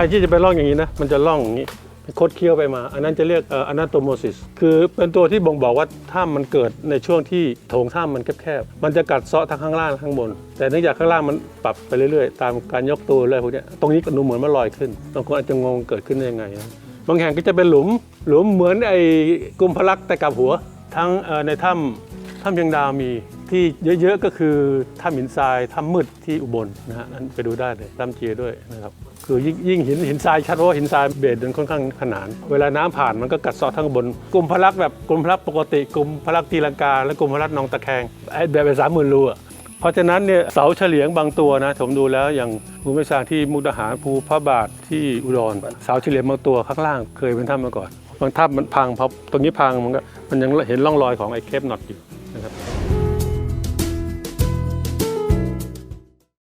นที่จะไปล่องอย่างนี้นะ มันจะล่องอย่างนี้คดเคี้ยวไปมา อันนั้นจะเรียกอนาโตโมซิส คือเป็นตัวที่บ่งบอกว่าถ้ำมันเกิดในช่วงที่โถงถ้ำมันแคบๆ มันจะกัดเซาะทั้งข้างล่างข้างบน แต่เนื่องจากข้างล่างมันปรับไปเรื่อยๆ ตามการยกตัวเลยพวกนี้ตรงนี้ก็ดูเหมือนมันลอยขึ้นบางคนอาจจะงงเกิดขึ้นได้ยังไง บางแห่งก็จะเป็นหลุม หลุมเหมือนไอ้กุมพลักษ์แต่กับหัว ทั้งในถ้ำถ้ำเพียงดาวมี ที่เยอะๆก็คือถ้ำหินทรายถ้ำมืดที่อุบลนะฮะนั้นไปดูได้เลยถ้ำเจียด้วยนะครับคือยิ่งยิ่งหินหินทรายชัดเพราะว่าหินทรายเบสมันค่อนข้างขนาน เวลาน้ำผ่านมันก็กัดเซาะทั้งบนกลุ่มพลักแบบกลุ่มพลักปกติกลุ่มพลักตีลังกา และกลุ่มพลักนองตะแคงไอ้แบบไปสามหมื่นรูอะเพราะฉะนั้นเนี่ยเสาเฉลียงบางตัวนะผมดูแล้วอย่างภูมิศาสตร์ที่มุกดาหารภูพระบาทที่อุดรเสาเฉลียงบางตัวข้างล่างเคยเป็นถ้ำมาก่อนบางถ้ำมันพังพอตรงนี้พังมันก็มันยังเห็นร่องรอยของไอ้เคปน็อตอยู่นะครับ